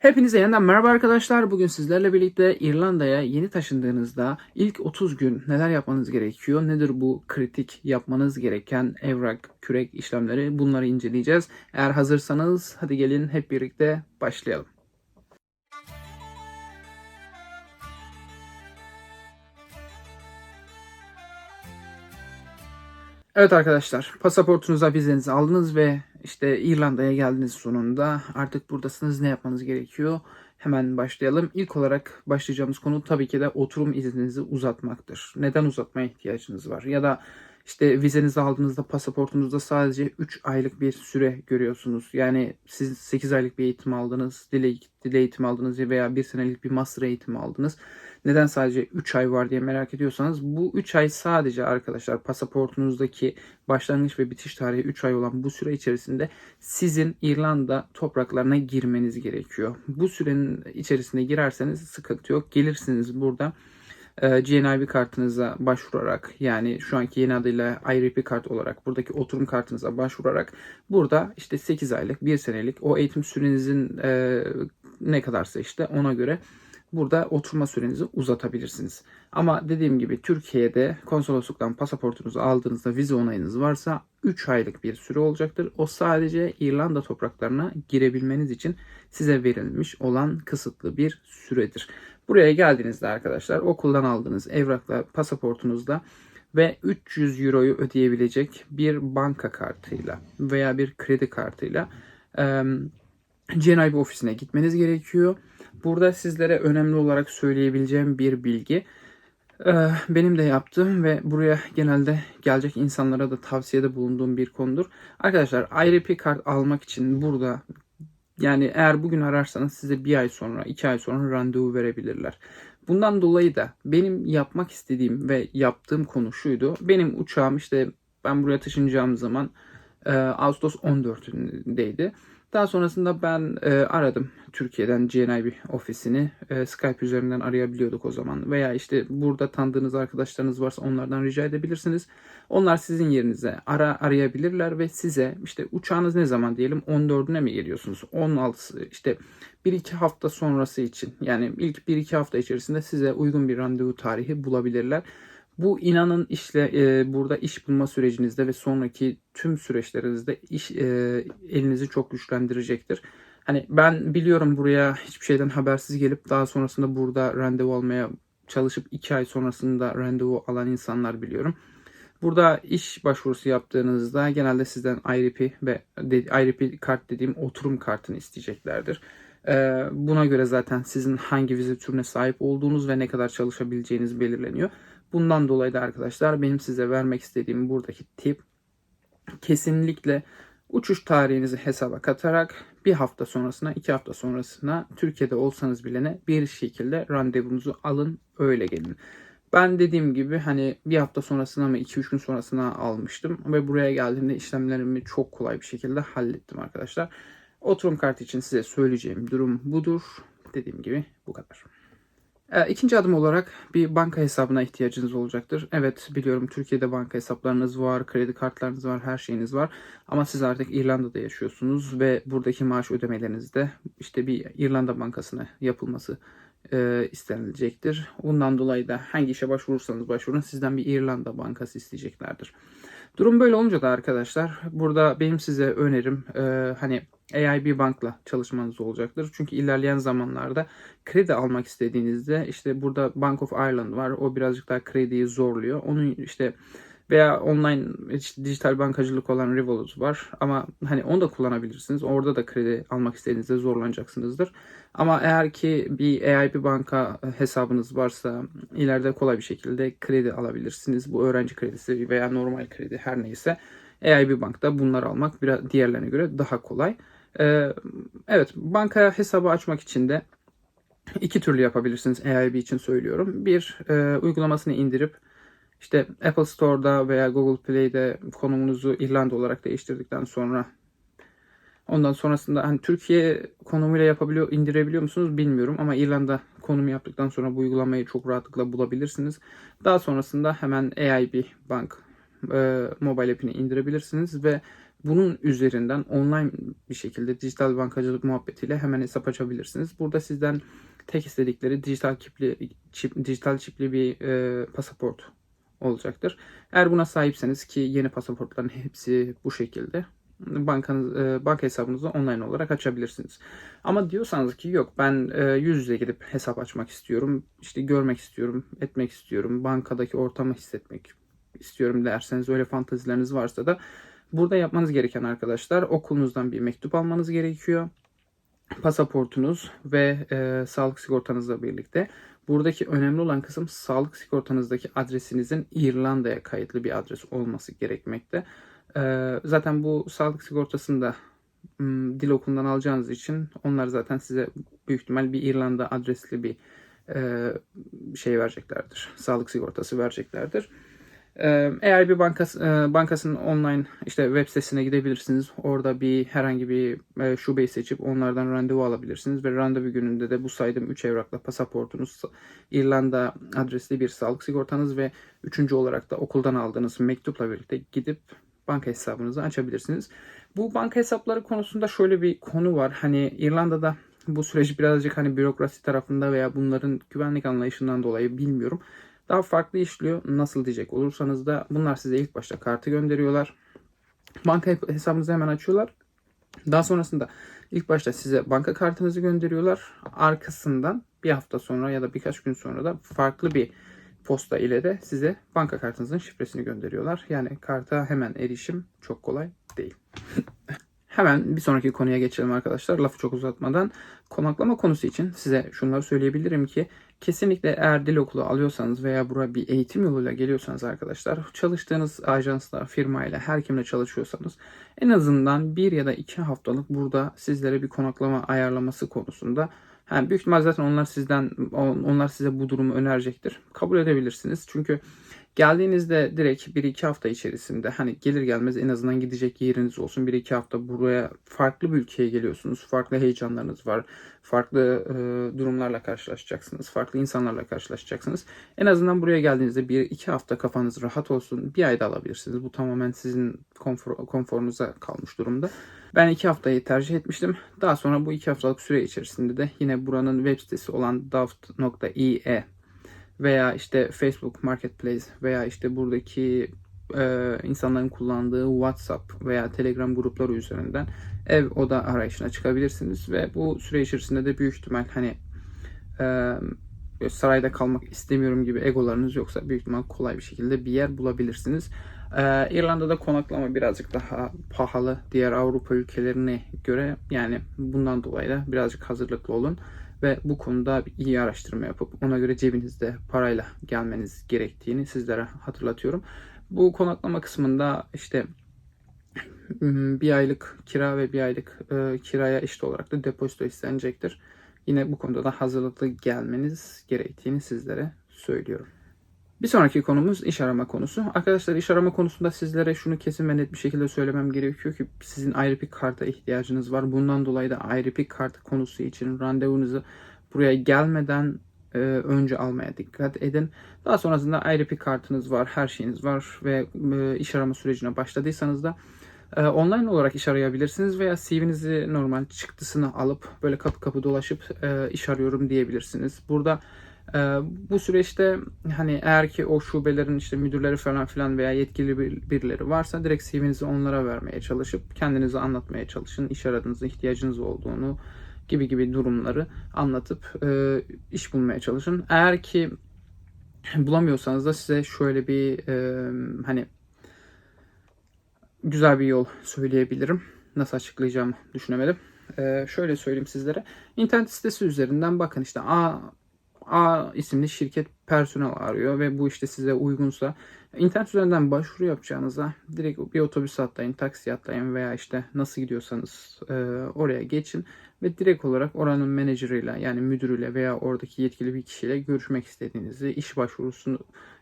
Hepinize yeniden merhaba arkadaşlar. Bugün sizlerle birlikte İrlanda'ya yeni taşındığınızda ilk 30 gün neler yapmanız gerekiyor? Nedir bu kritik yapmanız gereken evrak, kürek işlemleri? Bunları inceleyeceğiz. Eğer hazırsanız hadi gelin hep birlikte başlayalım. Evet arkadaşlar, pasaportunuza vizenizi aldınız ve işte İrlanda'ya geldiniz sonunda. Artık buradasınız. Ne yapmanız gerekiyor? Hemen başlayalım. İlk olarak başlayacağımız konu tabii ki de oturum izninizi uzatmaktır. Neden uzatmaya ihtiyacınız var? Ya da işte vizenizi aldığınızda pasaportunuzda sadece 3 aylık bir süre görüyorsunuz. Yani siz 8 aylık bir eğitim aldınız, dil, dil eğitimi aldınız veya 1 senelik bir master eğitimi aldınız. Neden sadece 3 ay var diye merak ediyorsanız bu 3 ay sadece arkadaşlar pasaportunuzdaki başlangıç ve bitiş tarihi 3 ay olan bu süre içerisinde sizin İrlanda topraklarına girmeniz gerekiyor. Bu sürenin içerisine girerseniz sıkıntı yok. Gelirsiniz burada GNIB kartınıza başvurarak yani şu anki yeni adıyla IRP kart olarak buradaki oturum kartınıza başvurarak burada işte 8 aylık 1 senelik o eğitim sürenizin e, ne kadarsa işte ona göre burada oturma sürenizi uzatabilirsiniz. Ama dediğim gibi Türkiye'de konsolosluktan pasaportunuzu aldığınızda vize onayınız varsa 3 aylık bir süre olacaktır. O sadece İrlanda topraklarına girebilmeniz için size verilmiş olan kısıtlı bir süredir. Buraya geldiğinizde arkadaşlar okuldan aldığınız evrakla pasaportunuzla ve 300 euroyu ödeyebilecek bir banka kartıyla veya bir kredi kartıyla e, ofisine gitmeniz gerekiyor. Burada sizlere önemli olarak söyleyebileceğim bir bilgi. Benim de yaptığım ve buraya genelde gelecek insanlara da tavsiyede bulunduğum bir konudur. Arkadaşlar IRP kart almak için burada yani eğer bugün ararsanız size bir ay sonra, iki ay sonra randevu verebilirler. Bundan dolayı da benim yapmak istediğim ve yaptığım konu şuydu. Benim uçağım işte ben buraya taşınacağım zaman e, Ağustos 14'ündeydi. Daha sonrasında ben e, aradım Türkiye'den GNIB ofisini. E, Skype üzerinden arayabiliyorduk o zaman. Veya işte burada tanıdığınız arkadaşlarınız varsa onlardan rica edebilirsiniz. Onlar sizin yerinize ara arayabilirler ve size işte uçağınız ne zaman diyelim 14'üne mi geliyorsunuz? 16 işte 1-2 hafta sonrası için yani ilk 1-2 hafta içerisinde size uygun bir randevu tarihi bulabilirler. Bu inanın işle e, burada iş bulma sürecinizde ve sonraki tüm süreçlerinizde iş e, elinizi çok güçlendirecektir. Hani ben biliyorum buraya hiçbir şeyden habersiz gelip daha sonrasında burada randevu almaya çalışıp iki ay sonrasında randevu alan insanlar biliyorum. Burada iş başvurusu yaptığınızda genelde sizden IRP ve IRP kart dediğim oturum kartını isteyeceklerdir. E, buna göre zaten sizin hangi vize türüne sahip olduğunuz ve ne kadar çalışabileceğiniz belirleniyor. Bundan dolayı da arkadaşlar benim size vermek istediğim buradaki tip kesinlikle uçuş tarihinizi hesaba katarak bir hafta sonrasına, iki hafta sonrasına Türkiye'de olsanız bile ne bir şekilde randevunuzu alın öyle gelin. Ben dediğim gibi hani bir hafta sonrasına mı 2-3 gün sonrasına almıştım ve buraya geldiğimde işlemlerimi çok kolay bir şekilde hallettim arkadaşlar. Oturum kartı için size söyleyeceğim durum budur. Dediğim gibi bu kadar. E, ikinci adım olarak bir banka hesabına ihtiyacınız olacaktır. Evet biliyorum Türkiye'de banka hesaplarınız var, kredi kartlarınız var, her şeyiniz var. Ama siz artık İrlanda'da yaşıyorsunuz ve buradaki maaş ödemelerinizde işte bir İrlanda bankasına yapılması e, istenilecektir. Bundan dolayı da hangi işe başvurursanız başvurun sizden bir İrlanda bankası isteyeceklerdir. Durum böyle olunca da arkadaşlar burada benim size önerim e, hani AIB Bank'la çalışmanız olacaktır. Çünkü ilerleyen zamanlarda kredi almak istediğinizde işte burada Bank of Ireland var. O birazcık daha krediyi zorluyor. Onun işte veya online işte dijital bankacılık olan Revolut var. Ama hani onu da kullanabilirsiniz. Orada da kredi almak istediğinizde zorlanacaksınızdır. Ama eğer ki bir AIB banka hesabınız varsa ileride kolay bir şekilde kredi alabilirsiniz. Bu öğrenci kredisi veya normal kredi her neyse. AIB Bank'ta bunları almak biraz diğerlerine göre daha kolay. Ee, evet banka hesabı açmak için de iki türlü yapabilirsiniz AIB için söylüyorum. Bir e, uygulamasını indirip işte Apple Store'da veya Google Play'de konumunuzu İrlanda olarak değiştirdikten sonra ondan sonrasında hani Türkiye konumuyla yapabiliyor, indirebiliyor musunuz bilmiyorum ama İrlanda konumu yaptıktan sonra bu uygulamayı çok rahatlıkla bulabilirsiniz. Daha sonrasında hemen AIB Bank e, mobile app'ini indirebilirsiniz ve bunun üzerinden online bir şekilde dijital bankacılık muhabbetiyle hemen hesap açabilirsiniz. Burada sizden tek istedikleri dijital çipli çip, dijital çipli bir e, pasaport olacaktır. Eğer buna sahipseniz ki yeni pasaportların hepsi bu şekilde bankanız e, banka hesabınızı online olarak açabilirsiniz. Ama diyorsanız ki yok ben e, yüz yüze gidip hesap açmak istiyorum. işte görmek istiyorum, etmek istiyorum. Bankadaki ortamı hissetmek istiyorum derseniz öyle fantazileriniz varsa da burada yapmanız gereken arkadaşlar okulunuzdan bir mektup almanız gerekiyor. Pasaportunuz ve e, sağlık sigortanızla birlikte. Buradaki önemli olan kısım sağlık sigortanızdaki adresinizin İrlanda'ya kayıtlı bir adres olması gerekmekte. Ee, zaten bu sağlık sigortasını da dil okulundan alacağınız için onlar zaten size büyük ihtimal bir İrlanda adresli bir e, şey vereceklerdir. Sağlık sigortası vereceklerdir. Ee, eğer bir bankası, e, bankasının online işte web sitesine gidebilirsiniz. Orada bir herhangi bir e, şubeyi seçip onlardan randevu alabilirsiniz ve randevu gününde de bu saydığım 3 evrakla pasaportunuz, İrlanda adresli bir sağlık sigortanız ve üçüncü olarak da okuldan aldığınız mektupla birlikte gidip banka hesabınızı açabilirsiniz. Bu banka hesapları konusunda şöyle bir konu var. Hani İrlanda'da bu süreci birazcık hani bürokrasi tarafında veya bunların güvenlik anlayışından dolayı bilmiyorum. Daha farklı işliyor. Nasıl diyecek olursanız da bunlar size ilk başta kartı gönderiyorlar. Banka hesabınızı hemen açıyorlar. Daha sonrasında ilk başta size banka kartınızı gönderiyorlar. Arkasından bir hafta sonra ya da birkaç gün sonra da farklı bir posta ile de size banka kartınızın şifresini gönderiyorlar. Yani karta hemen erişim çok kolay değil. Hemen bir sonraki konuya geçelim arkadaşlar. Lafı çok uzatmadan. Konaklama konusu için size şunları söyleyebilirim ki kesinlikle eğer dil okulu alıyorsanız veya buraya bir eğitim yoluyla geliyorsanız arkadaşlar çalıştığınız ajansla, firmayla, her kimle çalışıyorsanız en azından bir ya da iki haftalık burada sizlere bir konaklama ayarlaması konusunda yani büyük ihtimal zaten onlar sizden onlar size bu durumu önerecektir. Kabul edebilirsiniz. Çünkü geldiğinizde direkt 1-2 hafta içerisinde hani gelir gelmez en azından gidecek yeriniz olsun. 1-2 hafta buraya farklı bir ülkeye geliyorsunuz. Farklı heyecanlarınız var. Farklı e, durumlarla karşılaşacaksınız. Farklı insanlarla karşılaşacaksınız. En azından buraya geldiğinizde 1-2 hafta kafanız rahat olsun. Bir ayda alabilirsiniz. Bu tamamen sizin konfor, konforunuza kalmış durumda. Ben iki haftayı tercih etmiştim. Daha sonra bu iki haftalık süre içerisinde de yine buranın web sitesi olan daft.ie veya işte Facebook Marketplace veya işte buradaki e, insanların kullandığı WhatsApp veya Telegram grupları üzerinden ev oda arayışına çıkabilirsiniz ve bu süre içerisinde de büyük ihtimal hani e, sarayda kalmak istemiyorum gibi egolarınız yoksa büyük ihtimal kolay bir şekilde bir yer bulabilirsiniz. Ee, İrlanda'da konaklama birazcık daha pahalı diğer Avrupa ülkelerine göre. Yani bundan dolayı da birazcık hazırlıklı olun. Ve bu konuda iyi araştırma yapıp ona göre cebinizde parayla gelmeniz gerektiğini sizlere hatırlatıyorum. Bu konaklama kısmında işte bir aylık kira ve bir aylık e, kiraya eşit olarak da depozito istenecektir. Yine bu konuda da hazırlıklı gelmeniz gerektiğini sizlere söylüyorum. Bir sonraki konumuz iş arama konusu. Arkadaşlar iş arama konusunda sizlere şunu kesin ve net bir şekilde söylemem gerekiyor ki sizin bir karta ihtiyacınız var. Bundan dolayı da ayrı bir kart konusu için randevunuzu buraya gelmeden e, önce almaya dikkat edin. Daha sonrasında bir kartınız var, her şeyiniz var ve e, iş arama sürecine başladıysanız da e, online olarak iş arayabilirsiniz veya CV'nizi normal çıktısını alıp böyle kapı kapı dolaşıp e, iş arıyorum diyebilirsiniz. Burada bu süreçte hani eğer ki o şubelerin işte müdürleri falan filan veya yetkili bir, birileri varsa direkt CV'nizi onlara vermeye çalışıp kendinizi anlatmaya çalışın. İş aradığınızda ihtiyacınız olduğunu gibi gibi durumları anlatıp e, iş bulmaya çalışın. Eğer ki bulamıyorsanız da size şöyle bir e, hani güzel bir yol söyleyebilirim. Nasıl açıklayacağımı düşünemedim. E, şöyle söyleyeyim sizlere. İnternet sitesi üzerinden bakın işte A A isimli şirket personel arıyor ve bu işte size uygunsa internet üzerinden başvuru yapacağınıza direkt bir otobüs atlayın, taksi atlayın veya işte nasıl gidiyorsanız e, oraya geçin ve direkt olarak oranın menajeriyle yani müdürüyle veya oradaki yetkili bir kişiyle görüşmek istediğinizi, iş başvurusunu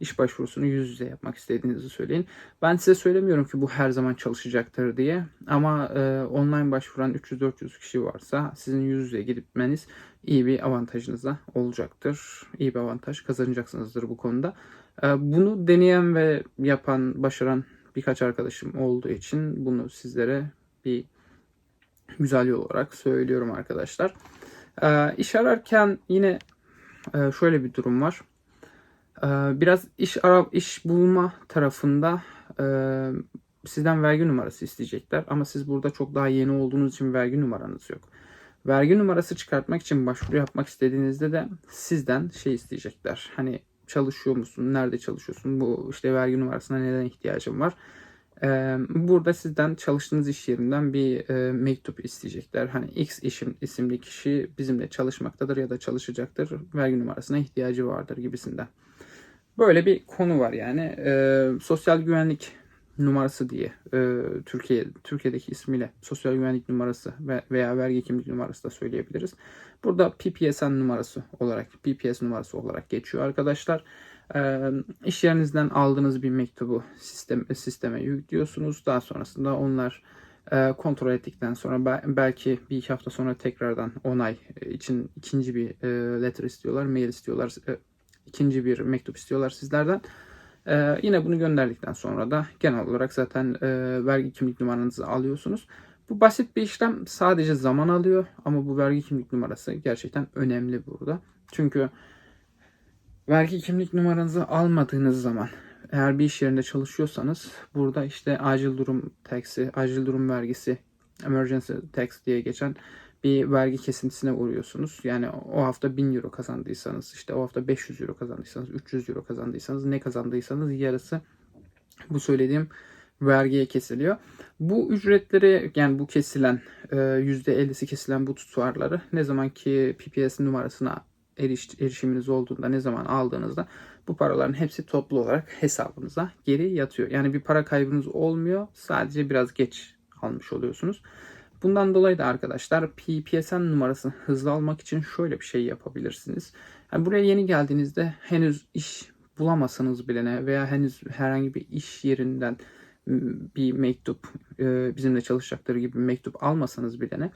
iş başvurusunu yüz yüze yapmak istediğinizi söyleyin. Ben size söylemiyorum ki bu her zaman çalışacaktır diye ama e, online başvuran 300-400 kişi varsa sizin yüz yüze gitmeniz iyi bir avantajınıza olacaktır. İyi bir avantaj kazanacaksınızdır bu konuda. E, bunu deneyen ve yapan, başaran birkaç arkadaşım olduğu için bunu sizlere bir güzel yol olarak söylüyorum arkadaşlar. Ee, iş ararken yine e, şöyle bir durum var. Ee, biraz iş ara iş bulma tarafında e, sizden vergi numarası isteyecekler ama siz burada çok daha yeni olduğunuz için vergi numaranız yok. Vergi numarası çıkartmak için başvuru yapmak istediğinizde de sizden şey isteyecekler. Hani çalışıyor musun? Nerede çalışıyorsun? Bu işte vergi numarasına neden ihtiyacım var? Burada sizden çalıştığınız iş yerinden bir mektup isteyecekler. Hani X işim isimli kişi bizimle çalışmaktadır ya da çalışacaktır. Vergi numarasına ihtiyacı vardır gibisinden. Böyle bir konu var yani. Sosyal güvenlik numarası diye e, Türkiye Türkiye'deki ismiyle sosyal güvenlik numarası ve veya vergi kimlik numarası da söyleyebiliriz. Burada PPSN numarası olarak PPS numarası olarak geçiyor arkadaşlar. E, iş yerinizden aldığınız bir mektubu sistem sisteme yüklüyorsunuz. Daha sonrasında onlar e, kontrol ettikten sonra be- belki bir iki hafta sonra tekrardan onay için ikinci bir e, letter istiyorlar, mail istiyorlar, e, ikinci bir mektup istiyorlar sizlerden. Ee, yine bunu gönderdikten sonra da genel olarak zaten e, vergi kimlik numaranızı alıyorsunuz. Bu basit bir işlem sadece zaman alıyor ama bu vergi kimlik numarası gerçekten önemli burada. Çünkü vergi kimlik numaranızı almadığınız zaman eğer bir iş yerinde çalışıyorsanız burada işte acil durum taxi, acil durum vergisi, emergency tax diye geçen bir vergi kesintisine uğruyorsunuz. Yani o hafta 1000 euro kazandıysanız, işte o hafta 500 euro kazandıysanız, 300 euro kazandıysanız, ne kazandıysanız yarısı bu söylediğim vergiye kesiliyor. Bu ücretleri yani bu kesilen %50'si kesilen bu tutarları ne zaman ki PPS numarasına eriş, erişiminiz olduğunda ne zaman aldığınızda bu paraların hepsi toplu olarak hesabınıza geri yatıyor. Yani bir para kaybınız olmuyor. Sadece biraz geç almış oluyorsunuz. Bundan dolayı da arkadaşlar PPSN numarasını hızlı almak için şöyle bir şey yapabilirsiniz. Yani buraya yeni geldiğinizde henüz iş bulamasanız bile veya henüz herhangi bir iş yerinden bir mektup bizimle çalışacakları gibi bir mektup almasanız bile ne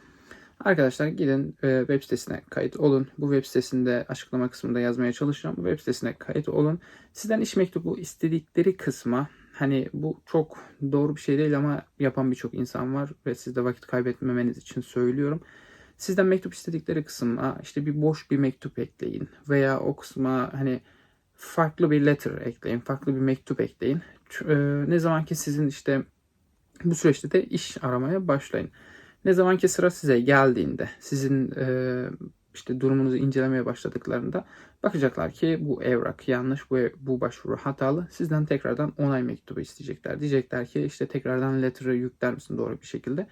Arkadaşlar gidin web sitesine kayıt olun. Bu web sitesinde açıklama kısmında yazmaya çalışacağım. Bu web sitesine kayıt olun. Sizden iş mektubu istedikleri kısma hani bu çok doğru bir şey değil ama yapan birçok insan var ve siz de vakit kaybetmemeniz için söylüyorum. Sizden mektup istedikleri kısma işte bir boş bir mektup ekleyin veya o kısma hani farklı bir letter ekleyin, farklı bir mektup ekleyin. Ne zaman ki sizin işte bu süreçte de iş aramaya başlayın. Ne zaman ki sıra size geldiğinde, sizin işte durumunuzu incelemeye başladıklarında bakacaklar ki bu evrak yanlış, bu, bu başvuru hatalı. Sizden tekrardan onay mektubu isteyecekler. Diyecekler ki işte tekrardan letter'ı yükler misin doğru bir şekilde.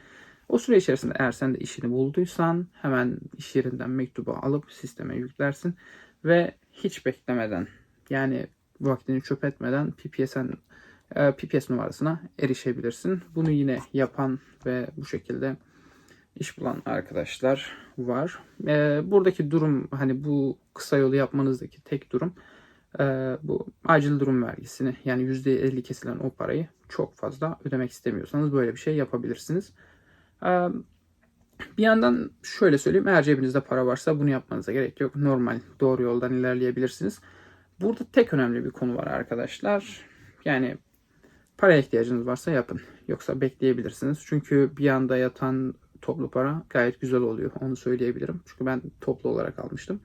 O süre içerisinde eğer sen de işini bulduysan hemen iş yerinden mektubu alıp sisteme yüklersin ve hiç beklemeden yani vaktini çöp etmeden PPS'en PPS numarasına erişebilirsin. Bunu yine yapan ve bu şekilde iş bulan arkadaşlar var. E, buradaki durum hani bu kısa yolu yapmanızdaki tek durum e, bu acil durum vergisini yani %50 kesilen o parayı çok fazla ödemek istemiyorsanız böyle bir şey yapabilirsiniz. E, bir yandan şöyle söyleyeyim eğer cebinizde para varsa bunu yapmanıza gerek yok. Normal doğru yoldan ilerleyebilirsiniz. Burada tek önemli bir konu var arkadaşlar. Yani paraya ihtiyacınız varsa yapın. Yoksa bekleyebilirsiniz. Çünkü bir anda yatan toplu para gayet güzel oluyor. Onu söyleyebilirim. Çünkü ben toplu olarak almıştım.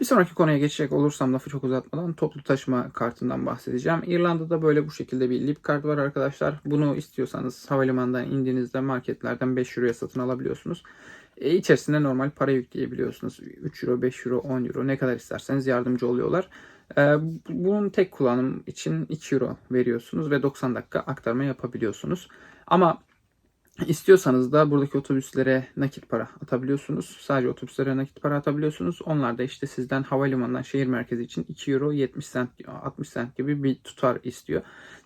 Bir sonraki konuya geçecek olursam lafı çok uzatmadan toplu taşıma kartından bahsedeceğim. İrlanda'da böyle bu şekilde bir lip kart var arkadaşlar. Bunu istiyorsanız havalimanından indiğinizde marketlerden 5 euroya satın alabiliyorsunuz. E, içerisinde normal para yükleyebiliyorsunuz. 3 euro, 5 euro, 10 euro ne kadar isterseniz yardımcı oluyorlar. E, bunun tek kullanım için 2 euro veriyorsunuz ve 90 dakika aktarma yapabiliyorsunuz. Ama İstiyorsanız da buradaki otobüslere nakit para atabiliyorsunuz. Sadece otobüslere nakit para atabiliyorsunuz. Onlar da işte sizden havalimanından şehir merkezi için 2 euro 70 cent 60 cent gibi bir tutar istiyor.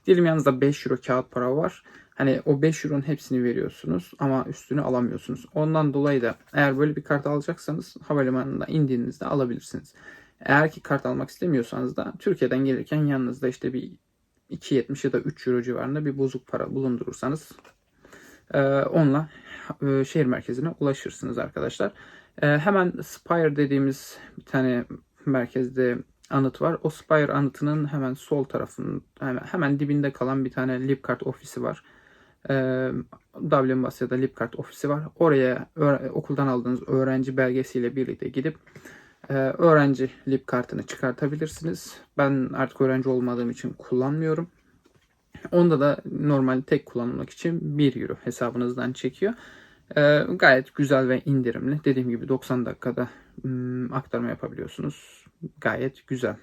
Diyelim yanınızda 5 euro kağıt para var. Hani o 5 euronun hepsini veriyorsunuz ama üstünü alamıyorsunuz. Ondan dolayı da eğer böyle bir kart alacaksanız havalimanında indiğinizde alabilirsiniz. Eğer ki kart almak istemiyorsanız da Türkiye'den gelirken yanınızda işte bir 2.70 ya da 3 euro civarında bir bozuk para bulundurursanız onunla e, şehir merkezine ulaşırsınız arkadaşlar. Ee, hemen Spire dediğimiz bir tane merkezde anıt var. O Spire anıtının hemen sol tarafının hemen, hemen dibinde kalan bir tane Lipkart ofisi var. Ee, Dublin Basya'da Lipkart ofisi var. Oraya okuldan aldığınız öğrenci belgesiyle birlikte gidip e, öğrenci lip kartını çıkartabilirsiniz. Ben artık öğrenci olmadığım için kullanmıyorum. Onda da normal tek kullanımlık için 1 euro hesabınızdan çekiyor. Ee, gayet güzel ve indirimli. Dediğim gibi 90 dakikada ım, aktarma yapabiliyorsunuz. Gayet güzel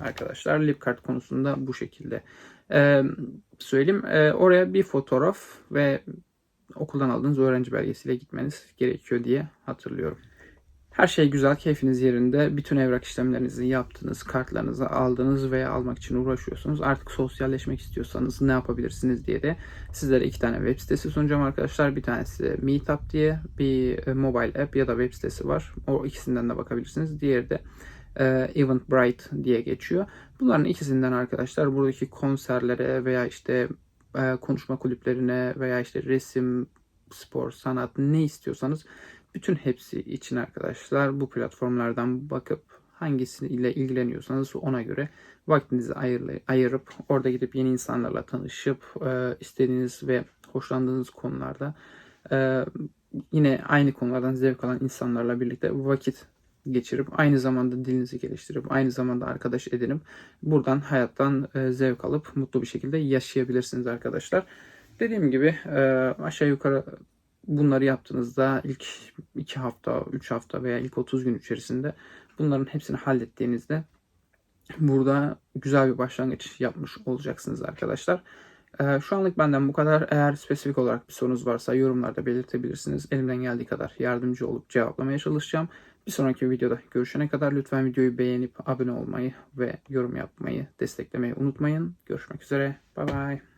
arkadaşlar. Lipkart konusunda bu şekilde. Ee, söyleyeyim. Ee, oraya bir fotoğraf ve okuldan aldığınız öğrenci belgesiyle gitmeniz gerekiyor diye hatırlıyorum. Her şey güzel, keyfiniz yerinde. Bütün evrak işlemlerinizi yaptınız, kartlarınızı aldınız veya almak için uğraşıyorsunuz. Artık sosyalleşmek istiyorsanız ne yapabilirsiniz diye de sizlere iki tane web sitesi sunacağım arkadaşlar. Bir tanesi Meetup diye bir e, mobile app ya da web sitesi var. O ikisinden de bakabilirsiniz. Diğeri de e, Eventbrite diye geçiyor. Bunların ikisinden arkadaşlar buradaki konserlere veya işte e, konuşma kulüplerine veya işte resim, spor, sanat ne istiyorsanız bütün hepsi için arkadaşlar bu platformlardan bakıp hangisiyle ilgileniyorsanız ona göre vaktinizi ayırıp orada gidip yeni insanlarla tanışıp e, istediğiniz ve hoşlandığınız konularda e, yine aynı konulardan zevk alan insanlarla birlikte vakit geçirip aynı zamanda dilinizi geliştirip aynı zamanda arkadaş edinip buradan hayattan e, zevk alıp mutlu bir şekilde yaşayabilirsiniz arkadaşlar. Dediğim gibi aşağı yukarı bunları yaptığınızda ilk 2 hafta, 3 hafta veya ilk 30 gün içerisinde bunların hepsini hallettiğinizde burada güzel bir başlangıç yapmış olacaksınız arkadaşlar. Ee, şu anlık benden bu kadar. Eğer spesifik olarak bir sorunuz varsa yorumlarda belirtebilirsiniz. Elimden geldiği kadar yardımcı olup cevaplamaya çalışacağım. Bir sonraki videoda görüşene kadar lütfen videoyu beğenip abone olmayı ve yorum yapmayı, desteklemeyi unutmayın. Görüşmek üzere. Bay bay.